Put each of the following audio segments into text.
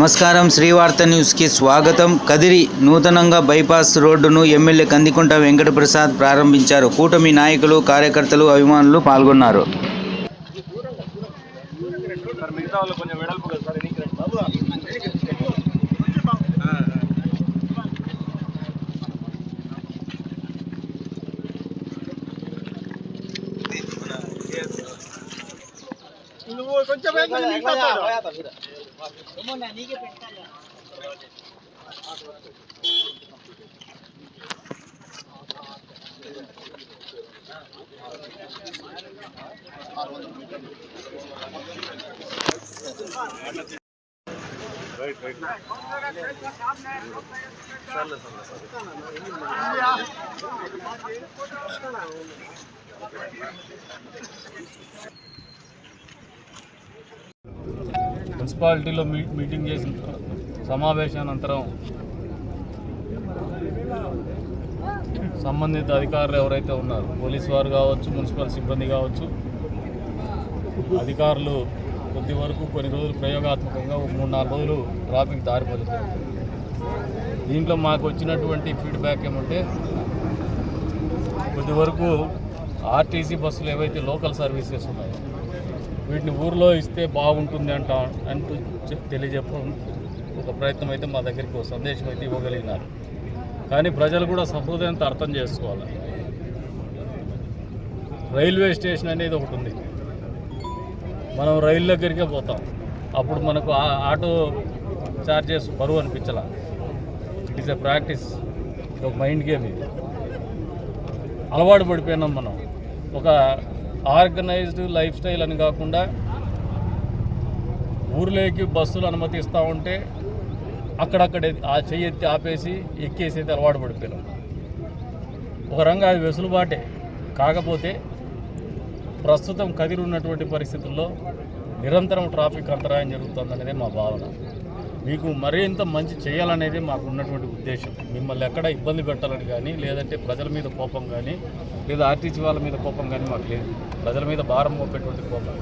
నమస్కారం శ్రీవార్త న్యూస్కి స్వాగతం. కదిరి నూతనంగా బైపాస్ రోడ్డును ఎమ్మెల్యే కందికుంట వెంకటప్రసాద్ ప్రారంభించారు. కూటమి నాయకులు కార్యకర్తలు అభిమానులు పాల్గొన్నారు. కొంచెం వెడల్పు కదా సార్ ఎన్నికి రండి మున్సిపాలిటీలో మీ మీటింగ్ చేసిన సమావేశానంతరం సంబంధిత అధికారులు ఎవరైతే ఉన్నారు పోలీస్ వారు కావచ్చు మున్సిపల్ సిబ్బంది కావచ్చు అధికారులు కొద్ది వరకు కొన్ని రోజులు ప్రయోగాత్మకంగా ఒక మూడు నాలుగు రోజులు ట్రాఫిక్ దారిపోతుంది దీంట్లో మాకు వచ్చినటువంటి ఫీడ్బ్యాక్ ఏమంటే కొద్ది వరకు ఆర్టీసీ బస్సులు ఏవైతే లోకల్ సర్వీసెస్ ఉన్నాయో వీటిని ఊర్లో ఇస్తే బాగుంటుంది అంట అంటూ తెలియజెప్పడం ఒక ప్రయత్నం అయితే మా దగ్గరికి ఒక సందేశం అయితే ఇవ్వగలిగినారు. కానీ ప్రజలు కూడా సహృదయంతో అర్థం చేసుకోవాలి. రైల్వే స్టేషన్ అనేది ఒకటి ఉంది. మనం రైలు దగ్గరికే పోతాం. అప్పుడు మనకు ఆ ఆటో ఛార్జెస్ బరువు అనిపించాల. ఇట్ ఈస్ ఎ ప్రాక్టీస్ ఇది ఒక మైండ్ గేమ్ ఇది. అలవాటు పడిపోయినాం మనం. ఒక ఆర్గనైజ్డ్ లైఫ్ స్టైల్ అని కాకుండా ఊర్లోకి బస్సులు అనుమతిస్తూ ఉంటే అక్కడక్కడ ఆ చెయ్యి ఎత్తి ఆపేసి ఎక్కేసి అయితే అలవాటు పడిపోయినాం ఒక రంగా అది వెసులుబాటే. కాకపోతే ప్రస్తుతం కదిరి ఉన్నటువంటి పరిస్థితుల్లో నిరంతరం ట్రాఫిక్ అంతరాయం జరుగుతుందనేదే మా భావన. మీకు మరింత మంచి చేయాలనేది మాకు ఉన్నటువంటి ఉద్దేశం. మిమ్మల్ని ఎక్కడ ఇబ్బంది పెట్టాలని కానీ లేదంటే ప్రజల మీద కోపం కానీ లేదా ఆర్టీసీ వాళ్ళ మీద కోపం కానీ మాకు లేదు. ప్రజల మీద భారం మోపేటువంటి కోపం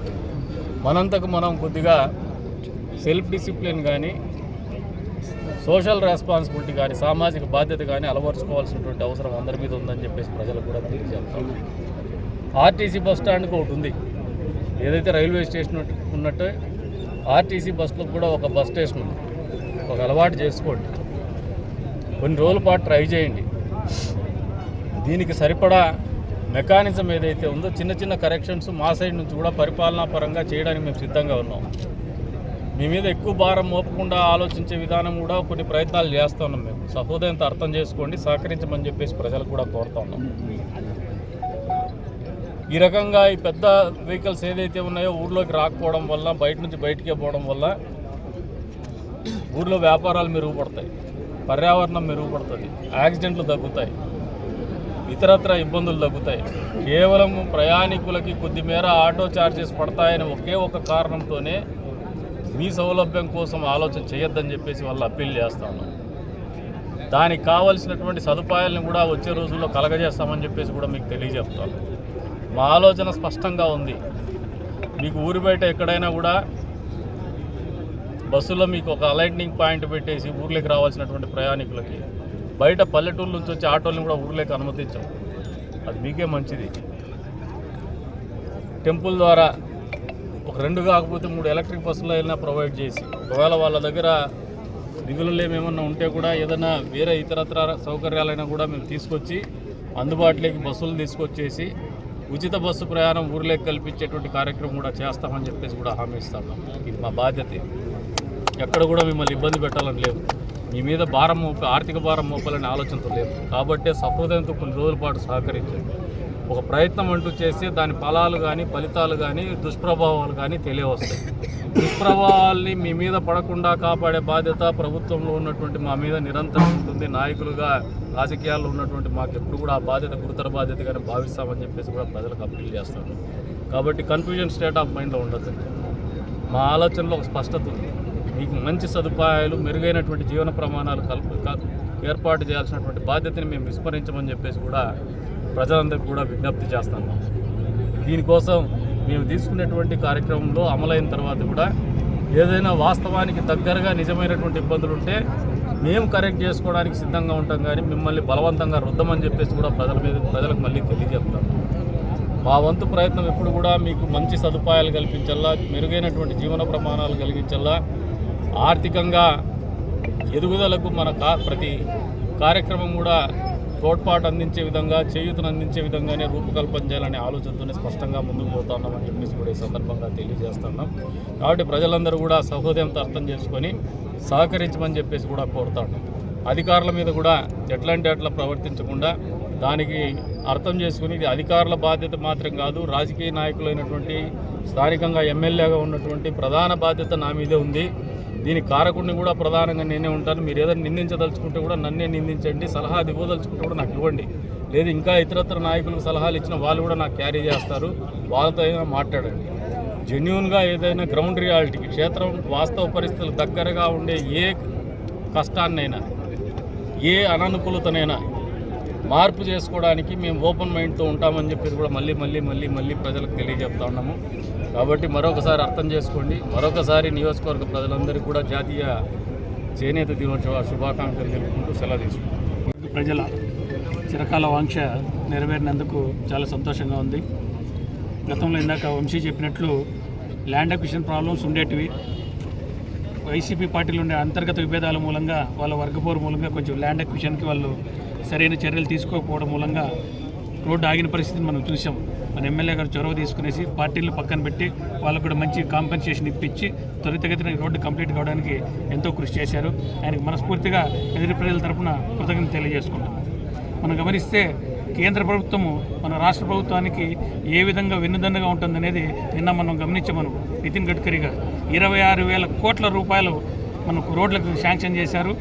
మనంతకు మనం కొద్దిగా సెల్ఫ్ డిసిప్లిన్ కానీ సోషల్ రెస్పాన్సిబిలిటీ కానీ సామాజిక బాధ్యత కానీ అలవరుచుకోవాల్సినటువంటి అవసరం అందరి మీద ఉందని చెప్పేసి ప్రజలు కూడా తెలియజేస్తాం. ఆర్టీసీ బస్ స్టాండ్కి ఒకటి ఉంది. ఏదైతే రైల్వే స్టేషన్ ఉన్నట్టు ఆర్టీసీ బస్సులో కూడా ఒక బస్ స్టేషన్ ఉంది. ఒక అలవాటు చేసుకోండి. కొన్ని రోజుల పాటు ట్రై చేయండి. దీనికి సరిపడా మెకానిజం ఏదైతే ఉందో చిన్న చిన్న కరెక్షన్స్ మా సైడ్ నుంచి కూడా పరిపాలనా పరంగా చేయడానికి మేము సిద్ధంగా ఉన్నాం. మీ మీద ఎక్కువ భారం మోపకుండా ఆలోచించే విధానం కూడా కొన్ని ప్రయత్నాలు చేస్తున్నాం మేము. సహోదయంతో అర్థం చేసుకోండి సహకరించమని చెప్పేసి ప్రజలకు కూడా కోరుతా ఉన్నాం. ఈ రకంగా ఈ పెద్ద వెహికల్స్ ఏదైతే ఉన్నాయో ఊర్లోకి రాకపోవడం వల్ల బయట నుంచి బయటికే పోవడం వల్ల ఊర్లో వ్యాపారాలు మెరుగుపడతాయి పర్యావరణం మెరుగుపడుతుంది యాక్సిడెంట్లు తగ్గుతాయి ఇతరత్ర ఇబ్బందులు తగ్గుతాయి. కేవలం ప్రయాణికులకి కొద్ది మేర ఆటో ఛార్జెస్ పడతాయని ఒకే ఒక కారణంతోనే మీ సౌలభ్యం కోసం ఆలోచన చేయొద్దని చెప్పేసి వాళ్ళు అప్పీల్ చేస్తాను దానికి కావలసినటువంటి సదుపాయాలను కూడా వచ్చే రోజుల్లో కలగజేస్తామని చెప్పేసి కూడా మీకు తెలియజేస్తాను మా ఆలోచన స్పష్టంగా ఉంది. మీకు ఊరి బయట ఎక్కడైనా కూడా బస్సులో మీకు ఒక అలైట్నింగ్ పాయింట్ పెట్టేసి ఊర్లోకి రావాల్సినటువంటి ప్రయాణికులకి బయట పల్లెటూరు నుంచి వచ్చే ఆటోలను కూడా ఊర్లోకి అనుమతించాం. అది మీకే మంచిది. టెంపుల్ ద్వారా ఒక రెండు కాకపోతే మూడు ఎలక్ట్రిక్ బస్సులు అయినా ప్రొవైడ్ చేసి ఒకవేళ వాళ్ళ దగ్గర నిధులు ఏమేమన్నా ఉంటే కూడా ఏదైనా వేరే ఇతరత్ర సౌకర్యాలైనా కూడా మేము తీసుకొచ్చి అందుబాటులోకి బస్సులు తీసుకొచ్చేసి ఉచిత బస్సు ప్రయాణం ఊర్లోకి కల్పించేటువంటి కార్యక్రమం కూడా చేస్తామని చెప్పేసి కూడా హామీ ఇస్తాము ఇది మా బాధ్యత. ఎక్కడ కూడా మిమ్మల్ని ఇబ్బంది పెట్టాలని లేదు. మీ మీద భారం మోప ఆర్థిక భారం మోపాలనే ఆలోచనతో లేదు. కాబట్టే సహృదయంతో కొన్ని రోజుల పాటు సహకరించండి. ఒక ప్రయత్నం అంటూ చేస్తే దాని ఫలాలు కానీ ఫలితాలు కానీ దుష్ప్రభావాలు కానీ తెలియవస్తాయి. దుష్ప్రభావాల్ని మీ మీద పడకుండా కాపాడే బాధ్యత ప్రభుత్వంలో ఉన్నటువంటి మా మీద నిరంతరం ఉంటుంది. నాయకులుగా రాజకీయాల్లో ఉన్నటువంటి మాకు ఎప్పుడు కూడా ఆ బాధ్యత గురుతర బాధ్యతగానే భావిస్తామని చెప్పేసి కూడా ప్రజలకు అప్పీల్ చేస్తాను. కాబట్టి కన్ఫ్యూజన్ స్టేట్ ఆఫ్ మైండ్లో ఉండదు మా ఆలోచనలో ఒక స్పష్టత ఉంది. మీకు మంచి సదుపాయాలు మెరుగైనటువంటి జీవన ప్రమాణాలు కల్ప ఏర్పాటు చేయాల్సినటువంటి బాధ్యతని మేము విస్మరించమని చెప్పేసి కూడా ప్రజలందరికీ కూడా విజ్ఞప్తి చేస్తాము దీనికోసం మేము తీసుకునేటువంటి కార్యక్రమంలో అమలైన తర్వాత కూడా ఏదైనా వాస్తవానికి దగ్గరగా నిజమైనటువంటి ఇబ్బందులు ఉంటే మేము కరెక్ట్ చేసుకోవడానికి సిద్ధంగా ఉంటాం కానీ మిమ్మల్ని బలవంతంగా రుద్దమని చెప్పేసి కూడా ప్రజల మీద ప్రజలకు మళ్ళీ తెలియజేస్తాం. మా వంతు ప్రయత్నం ఎప్పుడు కూడా మీకు మంచి సదుపాయాలు కల్పించాలా మెరుగైనటువంటి జీవన ప్రమాణాలు కలిగించాలా ఆర్థికంగా ఎదుగుదలకు మన కా ప్రతి కార్యక్రమం కూడా తోడ్పాటు అందించే విధంగా చేయూతను అందించే విధంగానే రూపకల్పన చేయాలనే ఆలోచనతోనే స్పష్టంగా ముందుకు పోతున్నామని చెప్పేసి కూడా ఈ సందర్భంగా తెలియజేస్తున్నాం కాబట్టి ప్రజలందరూ కూడా సహోదయంతో అర్థం చేసుకొని సహకరించమని చెప్పేసి కూడా కోరుతున్నాం అధికారుల మీద కూడా ఎట్లాంటి అట్లా ప్రవర్తించకుండా దానికి అర్థం చేసుకుని ఇది అధికారుల బాధ్యత మాత్రం కాదు రాజకీయ నాయకులైనటువంటి స్థానికంగా ఎమ్మెల్యేగా ఉన్నటువంటి ప్రధాన బాధ్యత నా మీదే ఉంది. దీని కారకుడిని కూడా ప్రధానంగా నేనే ఉంటాను. మీరు ఏదైనా నిందించదలుచుకుంటే కూడా నన్నే నిందించండి. సలహా ఇవ్వదలుచుకుంటే కూడా నాకు ఇవ్వండి. లేదు ఇంకా ఇతరత్ర నాయకులకు సలహాలు ఇచ్చిన వాళ్ళు కూడా నాకు క్యారీ చేస్తారు. వాళ్ళతో అయినా మాట్లాడండి. జెన్యున్గా ఏదైనా గ్రౌండ్ రియాలిటీకి క్షేత్రం వాస్తవ పరిస్థితులు దగ్గరగా ఉండే ఏ కష్టాన్నైనా ఏ అననుకూలతనైనా మార్పు చేసుకోవడానికి మేము ఓపెన్ మైండ్తో ఉంటామని చెప్పేసి కూడా మళ్ళీ మళ్ళీ మళ్ళీ మళ్ళీ ప్రజలకు తెలియజెప్తా ఉన్నాము. కాబట్టి మరొకసారి అర్థం చేసుకోండి. మరొకసారి నియోజకవర్గ ప్రజలందరికీ కూడా జాతీయ చేనేత దినోత్సవ శుభాకాంక్షలు తెలుపుకుంటూ సెలవు తీసుకుంటాం ప్రజల చిరకాల వాంక్ష నెరవేరినందుకు చాలా సంతోషంగా ఉంది. గతంలో ఇందాక వంశీ చెప్పినట్లు ల్యాండ్ అక్విషన్ ప్రాబ్లమ్స్ ఉండేటివి. వైసీపీ పార్టీలు ఉండే అంతర్గత విభేదాల మూలంగా వాళ్ళ వర్గపోరు మూలంగా కొంచెం ల్యాండ్ అక్విషన్కి వాళ్ళు సరైన చర్యలు తీసుకోకపోవడం మూలంగా రోడ్డు ఆగిన పరిస్థితిని మనం చూసాం. మన ఎమ్మెల్యే గారు చొరవ తీసుకునేసి పార్టీలను పక్కన పెట్టి వాళ్ళకు కూడా మంచి కాంపెన్సేషన్ ఇప్పించి త్వరితగతిన రోడ్డు కంప్లీట్ కావడానికి ఎంతో కృషి చేశారు. ఆయనకు మనస్ఫూర్తిగా ఎదురు ప్రజల తరఫున కృతజ్ఞత తెలియజేసుకుంటాం మనం గమనిస్తే కేంద్ర ప్రభుత్వము మన రాష్ట్ర ప్రభుత్వానికి ఏ విధంగా వెన్నుదన్నుగా ఉంటుందనేది నిన్న మనం గమనించమను. నితిన్ గడ్కరీ గారు. ఇరవై ఆరు వేల కోట్ల రూపాయలు మనకు రోడ్లకు శాంక్షన్ చేశారు.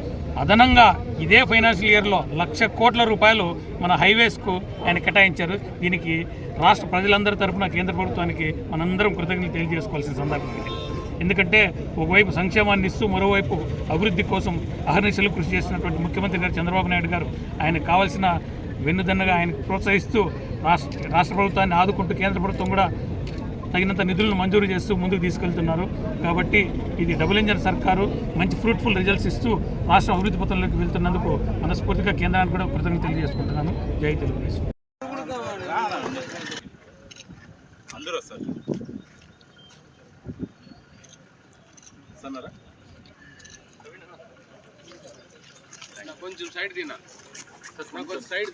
అదనంగా ఇదే ఫైనాన్షియల్ ఇయర్లో లక్ష కోట్ల రూపాయలు మన హైవేస్కు ఆయన కేటాయించారు. దీనికి రాష్ట్ర ప్రజలందరి తరపున కేంద్ర ప్రభుత్వానికి మనందరం కృతజ్ఞతలు తెలియజేసుకోవాల్సిన సందర్భం ఇది. ఎందుకంటే ఒకవైపు సంక్షేమాన్ని ఇస్తూ మరోవైపు అభివృద్ధి కోసం అహర్నిశలు కృషి చేసినటువంటి ముఖ్యమంత్రి గారు చంద్రబాబు నాయుడు గారు ఆయనకు కావాల్సిన వెన్నుదన్నగా ఆయన ప్రోత్సహిస్తూ రాష్ట్ర రాష్ట్ర ప్రభుత్వాన్ని ఆదుకుంటూ కేంద్ర ప్రభుత్వం కూడా తగినంత నిధులను మంజూరు చేస్తూ ముందుకు తీసుకెళ్తున్నారు. కాబట్టి ఇది డబుల్ ఇంజన్ సర్కారు మంచి ఫ్రూట్ఫుల్ రిజల్ట్స్ ఇస్తూ రాష్ట్రం అభివృద్ధి పథంలోకి వెళ్తున్నందుకు మనస్ఫూర్తిగా కేంద్రానికి కూడా కృతజ్ఞత తెలియజేసుకుంటున్నాను. జై తెలుగుదేశం. అందరూ కొంచెం సైడ్ తిన్నా. కొంచెం సైడ్